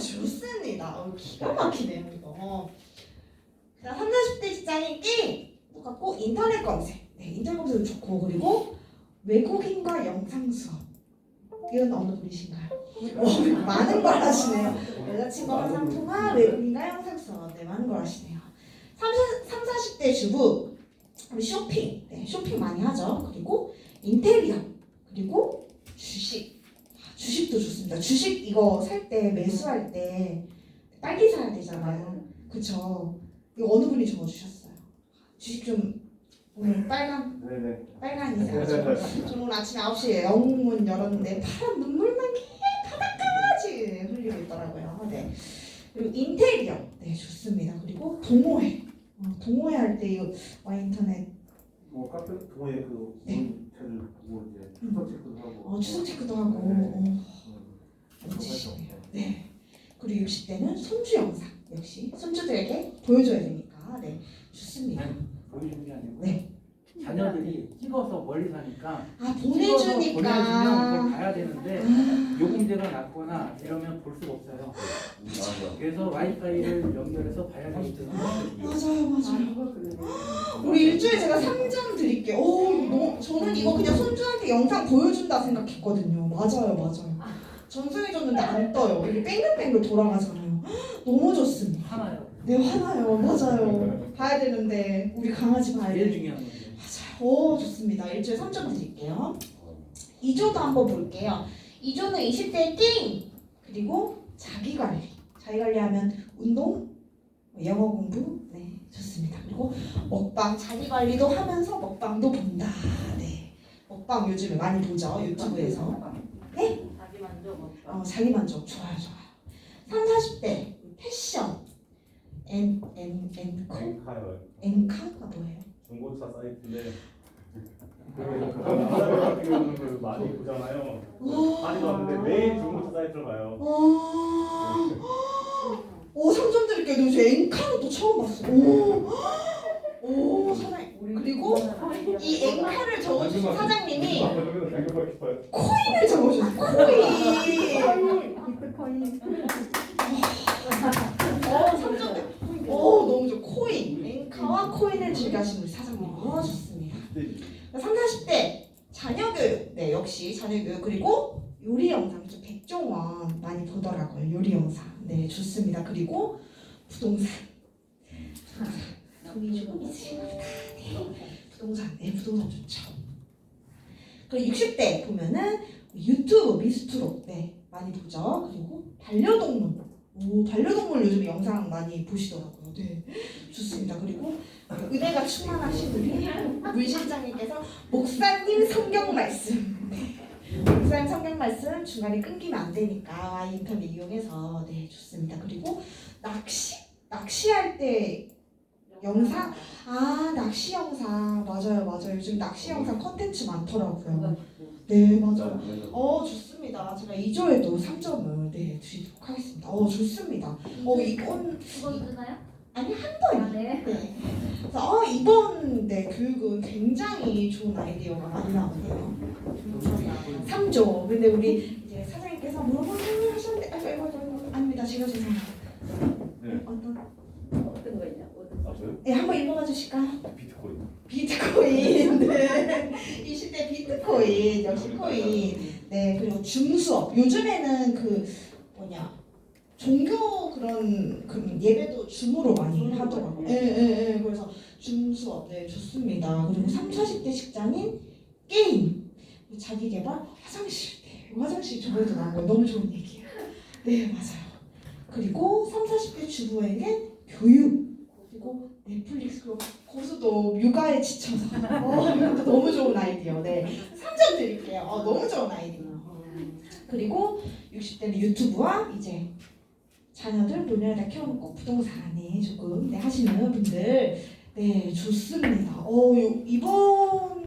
좋습니다. 어, 기가 막히네요, 이거. 자, 3, 40대 직장인 게임 똑같고 인터넷 검색. 네, 인터넷 검색도 좋고 그리고 외국인과 영상 수업. 이건 어느 분이신가요? 어, 많은 걸 하시네요. 여자친구와 영상 통화, 외국인과 영상 수업. 네, 많은 걸 하시네요. 3, 40대 주부 쇼핑. 네, 쇼핑 많이 하죠. 그리고 인테리어. 그리고 주식도 좋습니다. 주식 이거 살 때 매수할 때 빨리 사야 되잖아요. 그쵸? 이거 어느 분이 적어주셨어요? 주식 좀 오늘 빨간 네네. 빨간이세요. 저, 저 오늘 아침에 9시에 영문 열었는데 파란 눈물만 개 바닥까지 흘리고 있더라고요. 네. 그리고 인테리어 네 좋습니다. 그리고 동호회 어, 동호회 할 때 이거 와 인터넷 뭐 카페 동호회 그 네. 보고 이제 추석 체크도 하고. 어, 추석 체크도 하고 네. 어, 네. 그리고 60대는 손주 영상 역시 손주들에게 보여줘야 되니까 네 좋습니다. 보여주는 게 아니고 네. 자녀들이 찍어서 멀리 사니까 아 찍어서 보내주면 보내주니까 봐야 되는데 요금제가 낮거나 이러면 볼 수가 없어요. 그래서 와이파이를 연결해서 봐야 되거든요. 맞아요 맞아요. 우리 일주일에 제가 3점 드릴게요. 오, 너, 저는 이거 그냥 손주한테 영상 보여준다 생각했거든요. 맞아요, 맞아요. 전송해줬는데 안 떠요. 이게 뺑글뺑글 돌아가잖아요. 너무 좋습니다. 하나요. 네, 화나요. 맞아요. 봐야 되는데, 우리 강아지 봐야 제일 돼. 중요한 건데. 맞아요. 오, 좋습니다. 일주일에 3점 드릴게요. 2조도 한번 볼게요. 2조는 20대 게임, 그리고 자기관리. 자기관리 하면 운동, 영어 공부, 네, 좋습니다. 그리고 먹방, 자기관리도 하면서 먹방도 본다. 네. 먹방 요즘에 많이 보죠. 유튜브에서. 어, 자기 만족. 좋아요, 좋아요. 3, 40대 패션. 엔, 엔? 앵카요. 엔카가 뭐예요? 중고차 사이트인데. 그 같은 경우는 그 많이 보잖아요. 많이 봤는데 매일 중고차 사이트로 가요. 와. 오, 3점 드릴게요. 근데 저 엔카는 또 처음 봤어요. 오. 오, 사장님. 그리고 이 앵카를 적어주신 사장님이. 코인을 적어주셨어요. 코인. 비트코인 어, 3점. 오, 너무 좋아. 코인. 앵카와 코인을 즐겨하시는 우리 사장님. 어, 좋습니다. 3, 40대 자녀교육. 네, 역시 자녀교육. 그리고 요리 영상. 좀 백종원 많이 보더라고요. 요리 영상. 네, 좋습니다. 그리고 부동산. 부동산. 돈이 조금 있으신가 보다. 네. 부동산. 네, 부동산 좋죠. 그리고 60대 보면은 유튜브 미스트로. 네, 많이 보죠. 그리고 반려동물. 오, 반려동물 요즘 영상 많이 보시더라고요. 네, 좋습니다. 그리고 은혜가 충만하신 우리 문 실장님께서 목사님 성경 말씀. 네. 목사님 성경 말씀 중간에 끊기면 안 되니까 인터넷 이용해서 네 좋습니다. 그리고 낚시 낚시할 때 영상 아 낚시 영상 맞아요 맞아요 요즘 낚시 영상 컨텐츠 많더라고요. 네 맞아요. 어 좋습니다. 제가 2조에도 3점을 네 드리도록 하겠습니다. 어 좋습니다. 어 이건 그거 주나요? 아니 한 번이 아, 네. 네. 그래서 어, 이번 네 교육은 굉장히 좋은 아이디어가 많이 나오네요. 3조. 근데 우리 이제 사장님께서 물어보는 하셨는데 아이고 아이고 아이고 아닙니다. 제가 죄송합니다. 네. 어떤? 어떤 거 있냐? 어떤 아 저요? 네 한번 읽어봐 주실까요? 비트코인. 비트코인. 네. 20대 비트코인 역시 코인. 네 그리고 줌수업. 요즘에는 그 뭐냐 종교 그런 그 예배도 줌으로 많이 하더라고요. 예예예. 예, 그래서 줌 수업 네 좋습니다. 그리고 3, 40대 직장인 게임 자기 개발 화장실 네, 화장실 저번에도 나온 거 너무 좋은 얘기예요. 네 맞아요. 그리고 3, 40대 주부에게 교육 그리고 넷플릭스 그리고 고수도 육아에 지쳐서 어 이것도 너무 좋은 아이디어. 네 3점 드릴게요. 어 너무 좋은 아이디어. 어. 그리고 60대는 유튜브와 이제 자녀들 노년에다 키워놓고 부동산에 조금 네, 하시는 분들 네 좋습니다. 어 요- 이번